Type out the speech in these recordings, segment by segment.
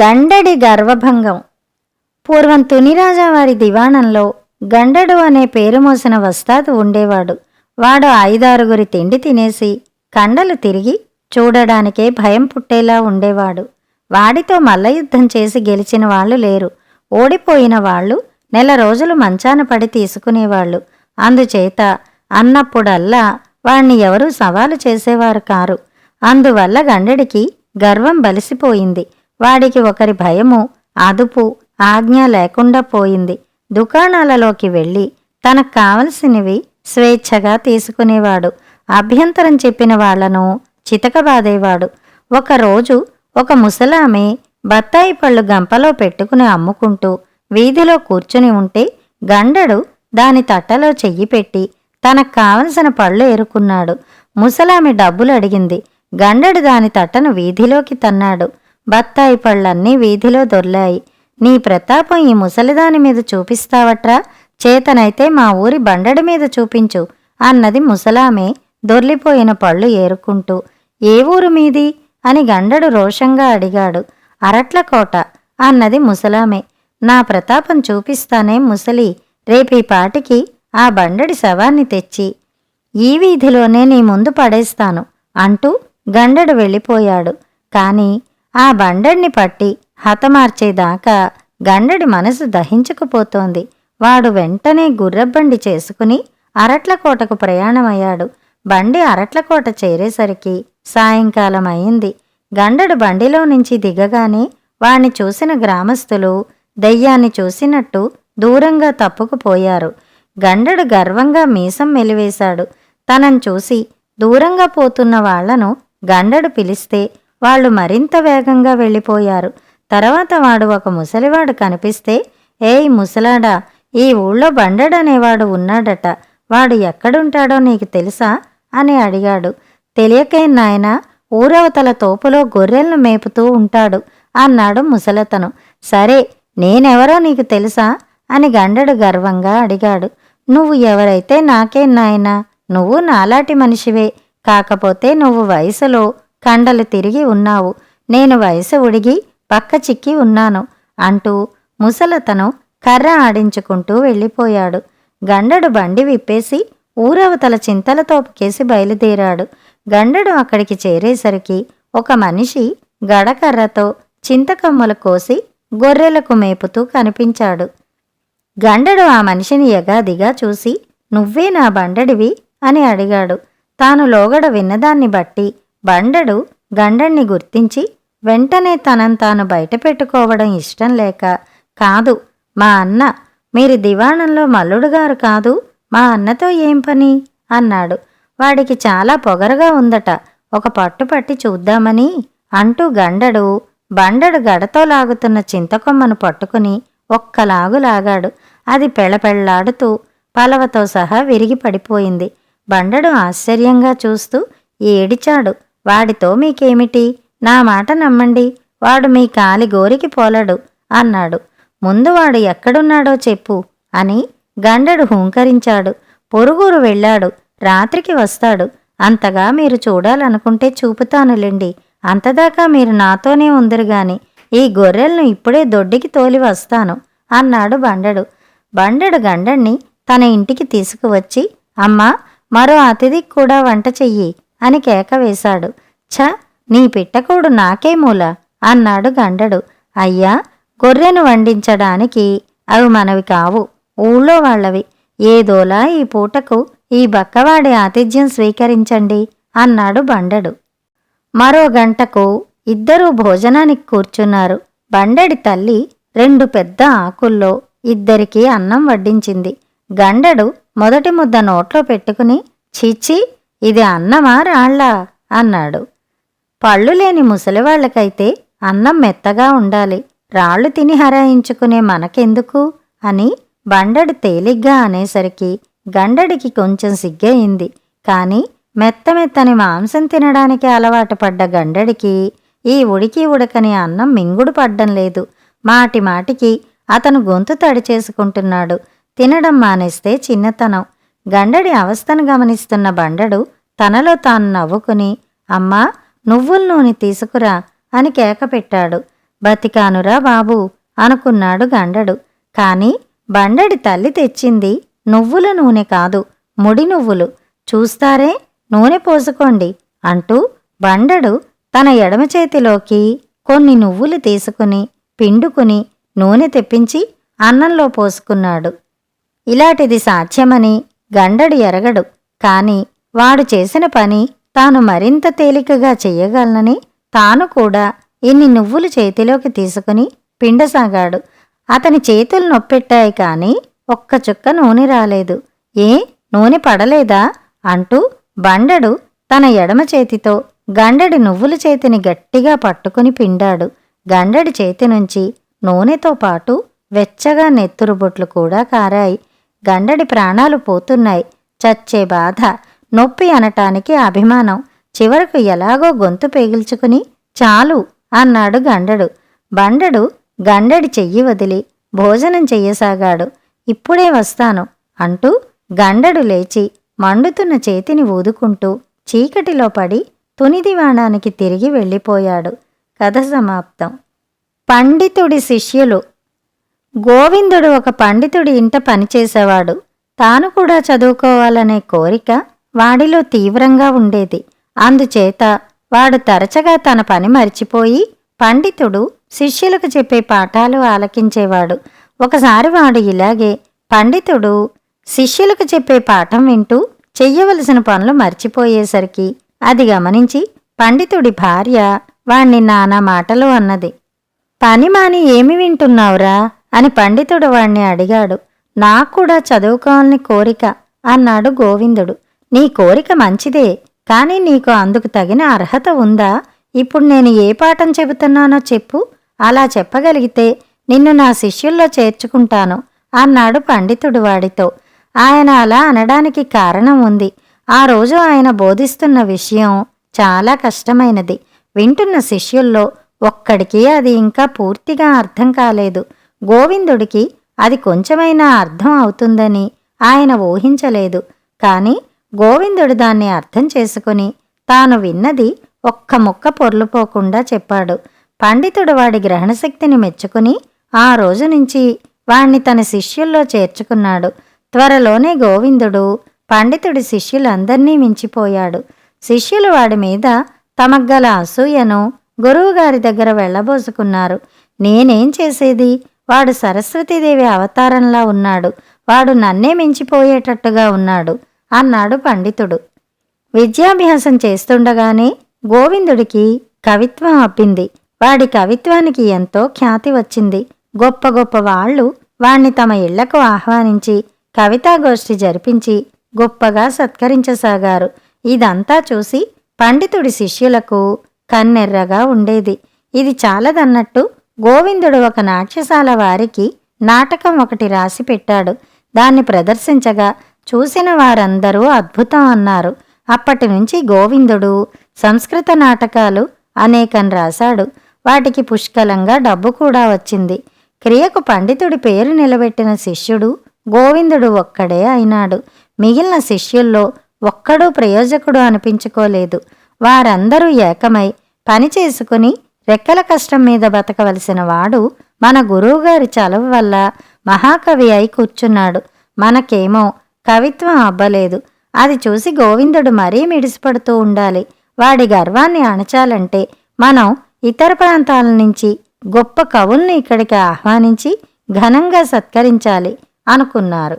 గండడి గర్వభంగం. పూర్వం తునిరాజా వారి దివాణంలో గండడు అనే పేరు మోసిన వస్తాదు ఉండేవాడు. వాడు ఐదారుగురి తిండి తినేసి కండలు తిరిగి చూడడానికే భయం పుట్టేలా ఉండేవాడు. వాడితో మల్లయుద్ధం చేసి గెలిచిన వాళ్ళు లేరు. ఓడిపోయిన వాళ్ళు నెల రోజులు మంచాన పడి తీసుకునేవాళ్ళు. అందుచేత అన్నప్పుడల్లా వాణ్ణి ఎవరూ సవాలు చేసేవారు కారు. అందువల్ల గండడికి గర్వం బలిసిపోయింది. వాడికి ఒకరి భయము అదుపు ఆజ్ఞ లేకుండా పోయింది. దుకాణాలలోకి వెళ్ళి తనకు కావలసినవి స్వేచ్ఛగా తీసుకునేవాడు. అభ్యంతరం చెప్పిన వాళ్ళను చితకబాదేవాడు. ఒకరోజు ఒక ముసలామె బత్తాయి పళ్ళు గంపలో పెట్టుకుని అమ్ముకుంటూ వీధిలో కూర్చుని ఉంటే గండడు దాని తట్టలో చెయ్యి పెట్టి తనకు కావలసిన పళ్ళు ఏరుకున్నాడు. ముసలామె డబ్బులు అడిగింది. గండడు దాని తట్టను వీధిలోకి తన్నాడు. బత్తాయి పళ్ళన్నీ వీధిలో దొర్లాయి. నీ ప్రతాపం ఈ ముసలిదాని మీద చూపిస్తావట్రా? చేతనైతే మా ఊరి బండడి మీద చూపించు అన్నది ముసలామె దొర్లిపోయిన పళ్ళు ఏరుకుంటూ. ఏ ఊరు మీది? అని గండడు రోషంగా అడిగాడు. అరట్లకోట అన్నది ముసలామె. నా ప్రతాపం చూపిస్తానే ముసలి రేపీ పాటికి ఆ బండడి శవాన్ని తెచ్చి ఈ వీధిలోనే నీ ముందు పడేస్తాను అంటూ గండడు వెళ్ళిపోయాడు. కానీ ఆ బండడిని పట్టి హతమార్చేదాకా గండడి మనసు దహించకపోతోంది. వాడు వెంటనే గుర్రబండి చేసుకుని అరట్లకోటకు ప్రయాణమయ్యాడు. బండి అరట్లకోట చేరేసరికి సాయంకాలం అయింది గండడు బండిలో నుంచి దిగగానే వాణ్ణి చూసిన గ్రామస్తులు దయ్యాన్ని చూసినట్టు దూరంగా తప్పుకుపోయారు. గండడు గర్వంగా మీసం మెలివేశాడు. తనను చూసి దూరంగా పోతున్న వాళ్ళను గండడు పిలిస్తే వాళ్ళు మరింత వేగంగా వెళ్ళిపోయారు. తర్వాత వాడు ఒక ముసలివాడు కనిపిస్తే ఏయ్ ముసలాడా ఈ ఊళ్ళో బండడనేవాడు ఉన్నాడట. వాడు ఎక్కడుంటాడో నీకు తెలుసా? అని అడిగాడు. తెలియకే నాయనా ఊరవతల తోపులో గొర్రెలను మేపుతూ ఉంటాడు అన్నాడు ముసలతను. సరే నేనెవరో నీకు తెలుసా? అని గండడు గర్వంగా అడిగాడు. నువ్వు ఎవరైతే నాకే నాయనా నువ్వు నాలాటి మనిషివే. కాకపోతే నువ్వు వయసులో కండలు తిరిగి ఉన్నావు. నేను వయసు ఉడిగి పక్క చిక్కి ఉన్నాను అంటూ ముసలతను కర్ర ఆడించుకుంటూ వెళ్ళిపోయాడు. గండడు బండి విప్పేసి ఊరవతల చింతల తోపుకేసి బయలుదేరాడు. గండడు అక్కడికి చేరేసరికి ఒక మనిషి గడకర్రతో చింతకమ్మలు కోసి గొర్రెలకు మేపుతూ కనిపించాడు. గండడు ఆ మనిషిని ఎగాదిగా చూసి నువ్వే నా బండడివి? అని అడిగాడు. తాను లోగడ విన్నదాన్ని బట్టి బండడు గండణ్ణి గుర్తించి వెంటనే తనను తాను బయటపెట్టుకోవడం ఇష్టం లేక కాదు మా అన్న మీరు దివాణంలో మల్లుడుగారు కాదు మా అన్నతో ఏం పని? అన్నాడు. వాడికి చాలా పొగరగా ఉందట ఒక పట్టు పట్టి చూద్దామని అంటూ గండడు బండడు గడతో లాగుతున్న చింతకొమ్మను పట్టుకుని ఒక్కలాగు లాగాడు. అది పెళ్ళపెళ్ళాడుతూ పలవతో సహా విరిగి పడిపోయింది. బండడు ఆశ్చర్యంగా చూస్తూ ఏడిచాడు. వాడితో మీకేమిటి? నా మాట నమ్మండి. వాడు మీ కాలి గోరికి పోలడు అన్నాడు. ముందు వాడు ఎక్కడున్నాడో చెప్పు అని గండడు హూంకరించాడు. పొరుగురు వెళ్ళాడు. రాత్రికి వస్తాడు. అంతగా మీరు చూడాలనుకుంటే చూపుతానులేండి. అంతదాకా మీరు నాతోనే ఉందరుగాని ఈ గొర్రెలను ఇప్పుడే దొడ్డికి తోలి వస్తాను అన్నాడు బండడు. బండడు గండణ్ణి తన ఇంటికి తీసుకువచ్చి అమ్మా మరో అతిథికి కూడా వంట చెయ్యి. అని కేక వేశాడు. ఛ నీ పిట్టకోడు నాకే మూల అన్నాడు గండడు. అయ్యా గొర్రెను వండించడానికి అవి మనవి కావు ఊళ్ళో వాళ్ళవి. ఏదోలా ఈ పూటకు ఈ బక్కవాడి ఆతిథ్యం స్వీకరించండి అన్నాడు బండడు. మరో గంటకు ఇద్దరూ భోజనానికి కూర్చున్నారు. బండడి తల్లి రెండు పెద్ద ఆకుల్లో ఇద్దరికీ అన్నం వడ్డించింది. గండడు మొదటి ముద్ద నోట్లో పెట్టుకుని చీచి ఇది అన్నమా రాళ్ళా అన్నాడు. పళ్ళు లేని ముసలివాళ్ళకైతే అన్నం మెత్తగా ఉండాలి. రాళ్ళు తిని హరాయించుకునే మనకెందుకు? అని బండడు తేలిగ్గా అనేసరికి గండడికి కొంచెం సిగ్గయింది. కాని మెత్త మెత్తని మాంసం తినడానికి అలవాటు పడ్డ గండడికి ఈ ఉడికి ఉడకని అన్నం మింగుడు పడ్డం లేదు. మాటి మాటికి అతను గొంతు తడి చేసుకుంటున్నాడు. తినడం మానేస్తే చిన్నతనం. గండడి అవస్థను గమనిస్తున్న బండడు తనలో తాను నవ్వుకుని అమ్మా నువ్వుల నూనె తీసుకురా అని కేక పెట్టాడు. బతికానురా బాబు అనుకున్నాడు గండడు. కాని బండడి తల్లి తెచ్చింది నువ్వుల నూనె కాదు ముడి నువ్వులు. చూస్తారే నూనె పోసుకోండి అంటూ బండడు తన ఎడమ చేతిలోకి కొన్ని నువ్వులు తీసుకుని పిండుకుని నూనె తెప్పించి అన్నంలో పోసుకున్నాడు. ఇలాంటిది సాధ్యమని గండడు ఎరగడు. కాని వాడు చేసిన పని తాను మరింత తేలికగా చెయ్యగలనని తాను కూడా ఇన్ని నువ్వులు చేతిలోకి తీసుకుని పిండసాగాడు. అతని చేతులు నొప్పెట్టాయి కాని ఒక్క చుక్క నూనె రాలేదు. ఏ? నూనె పడలేదా? అంటూ బండడు తన ఎడమ చేతితో గండడి నువ్వుల చేతిని గట్టిగా పట్టుకుని పిండాడు. గండడి చేతి నుంచి నూనెతో పాటు వెచ్చగా నెత్తురు బొట్లు కూడా కారాయి. గండడి ప్రాణాలు పోతున్నాయి. చచ్చే బాధ నొప్పి అనటానికి అభిమానం. చివరకు ఎలాగో గొంతు పేగిల్చుకుని చాలు అన్నాడు గండడు. బండడు గండడి చెయ్యి వదిలి భోజనం చెయ్యసాగాడు. ఇప్పుడే వస్తాను అంటూ గండడు లేచి మండుతున్న చేతిని ఊదుకుంటూ చీకటిలో పడి తునిదివాణానికి తిరిగి వెళ్ళిపోయాడు. కథ సమాప్తం. పండితుడి శిష్యులు గోవిందుడు ఒక పండితుడి ఇంట పనిచేసేవాడు తాను కూడా చదువుకోవాలనే కోరిక వాడిలో తీవ్రంగా ఉండేది. అందుచేత వాడు తరచగా తన పని మరిచిపోయి పండితుడు శిష్యులకు చెప్పే పాఠాలు ఆలకించేవాడు. ఒకసారి వాడు ఇలాగే పండితుడు శిష్యులకు చెప్పే పాఠం వింటూ చెయ్యవలసిన పనులు మర్చిపోయేసరికి అది గమనించి పండితుడి భార్య వాణ్ణి నానా మాటలు అన్నది. పని మాని ఏమి వింటున్నావురా? అని పండితుడు వాణ్ణి అడిగాడు. నాకు కూడా చదువుకోవాలని కోరిక అన్నాడు గోవిందుడు. నీ కోరిక మంచిదే కానీ నీకు అందుకు తగిన అర్హత ఉందా? ఇప్పుడు నేను ఏ పాఠం చెబుతున్నానో చెప్పు. అలా చెప్పగలిగితే నిన్ను నా శిష్యుల్లో చేర్చుకుంటాను అన్నాడు పండితుడు వాడితో. ఆయన అలా అనడానికి కారణం ఉంది. ఆ రోజు ఆయన బోధిస్తున్న విషయం చాలా కష్టమైనది. వింటున్న శిష్యుల్లో ఒక్కడికి అది ఇంకా పూర్తిగా అర్థం కాలేదు. గోవిందుడికి అది కొంచెమైనా అర్థం అవుతుందని ఆయన ఊహించలేదు. కాని గోవిందుడు దాన్ని అర్థం చేసుకుని తాను విన్నది ఒక్క ముక్క పొర్లుపోకుండా చెప్పాడు. పండితుడు వాడి గ్రహణశక్తిని మెచ్చుకుని ఆ రోజు నుంచి వాణ్ణి తన శిష్యుల్లో చేర్చుకున్నాడు. త్వరలోనే గోవిందుడు పండితుడి శిష్యులందర్నీ మించిపోయాడు. శిష్యులు వాడి మీద తమగ్గల అసూయను గురువుగారి దగ్గర వెళ్ళబోసుకున్నారు. నేనేం చేసేది? వాడు సరస్వతీదేవి అవతారంలా ఉన్నాడు. వాడు నన్నే మించిపోయేటట్టుగా ఉన్నాడు అన్నాడు పండితుడు. విద్యాభ్యాసం చేస్తుండగానే గోవిందుడికి కవిత్వం అప్పింది. వాడి కవిత్వానికి ఎంతో ఖ్యాతి వచ్చింది. గొప్ప గొప్ప వాళ్ళు వాణ్ణి తమ ఇళ్ళకు ఆహ్వానించి కవితాగోష్ఠి జరిపించి గొప్పగా సత్కరించసాగారు. ఇదంతా చూసి పండితుడి శిష్యులకు కన్నెర్రగా ఉండేది. ఇది చాలదన్నట్టు గోవిందుడు ఒక నాట్యశాల వారికి నాటకం ఒకటి రాసి పెట్టాడు. దాన్ని ప్రదర్శించగా చూసిన వారందరూ అద్భుతం అన్నారు. అప్పటి నుంచి గోవిందుడు సంస్కృత నాటకాలు అనేకం రాశాడు. వాటికి పుష్కలంగా డబ్బు కూడా వచ్చింది. క్రియకు పండితుడి పేరు నిలబెట్టిన శిష్యుడు గోవిందుడు ఒక్కడే అయినాడు. మిగిలిన శిష్యుల్లో ఒక్కడూ ప్రయోజకుడు అనిపించుకోలేదు. వారందరూ ఏకమై పని చేసుకుని రెక్కల కష్టం మీద బతకవలసిన వాడు మన గురువుగారి చలవ వల్ల మహాకవి అయి కూర్చున్నాడు. మనకేమో కవిత్వం అబ్బలేదు. అది చూసి గోవిందుడు మరీ మిడిసిపడుతూ ఉండాలి. వాడి గర్వాన్ని అణచాలంటే మనం ఇతర ప్రాంతాల నుంచి గొప్ప కవుల్ని ఇక్కడికి ఆహ్వానించి ఘనంగా సత్కరించాలి అనుకున్నారు.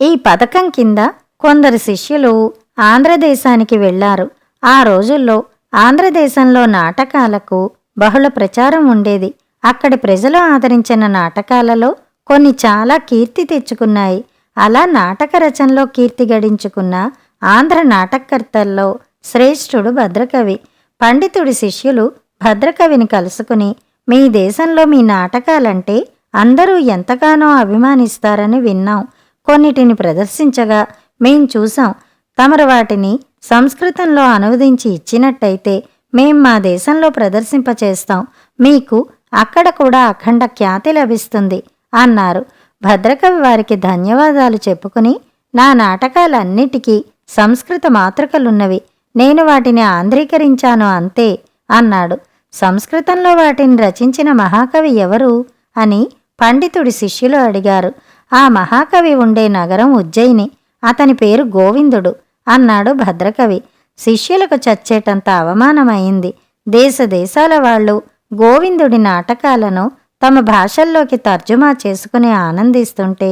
ఈ పథకం కింద కొందరు శిష్యులు ఆంధ్రదేశానికి వెళ్ళారు. ఆ రోజుల్లో ఆంధ్రదేశంలో నాటకాలకు బహుళ ప్రచారం ఉండేది. అక్కడి ప్రజలు ఆదరించిన నాటకాలలో కొన్ని చాలా కీర్తి తెచ్చుకున్నాయి. అలా నాటక రచనలో కీర్తి గడించుకున్న ఆంధ్ర నాటకర్తల్లో శ్రేష్ఠుడు భద్రకవి. పండితుడి శిష్యులు భద్రకవిని కలుసుకుని మీ దేశంలో మీ నాటకాలంటే అందరూ ఎంతగానో అభిమానిస్తారని విన్నాం. కొన్నిటిని ప్రదర్శించగా మేం చూసాం. తమరు వాటిని సంస్కృతంలో అనువదించి ఇచ్చినట్టయితే మేం మా దేశంలో ప్రదర్శింపచేస్తాం. మీకు అక్కడ కూడా అఖండ ఖ్యాతి లభిస్తుంది అన్నారు. భద్రకవి వారికి ధన్యవాదాలు చెప్పుకుని నా నాటకాలన్నిటికీ సంస్కృత మాతృకలున్నవి. నేను వాటిని ఆంధ్రీకరించాను అంతే అన్నాడు. సంస్కృతంలో వాటిని రచించిన మహాకవి ఎవరు అని పండితుడి శిష్యులు అడిగారు. ఆ మహాకవి ఉండే నగరం ఉజ్జయిని. అతని పేరు గోవిందుడు. అన్నాడు భద్రకవి. శిష్యులకు చచ్చేటంత అవమానమైంది. దేశ దేశాల వాళ్ళు గోవిందుడి నాటకాలను తమ భాషల్లోకి తర్జుమా చేసుకుని ఆనందిస్తుంటే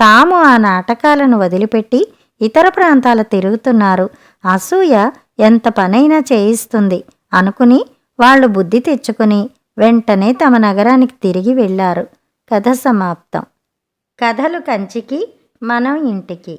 తాము ఆ నాటకాలను వదిలిపెట్టి ఇతర ప్రాంతాల తిరుగుతున్నారు. అసూయ ఎంత పనైనా చేయిస్తుంది అనుకుని వాళ్ళు బుద్ధి తెచ్చుకుని వెంటనే తమ నగరానికి తిరిగి వెళ్ళారు. కథ సమాప్తం. కథలు కంచికి మనం ఇంటికి.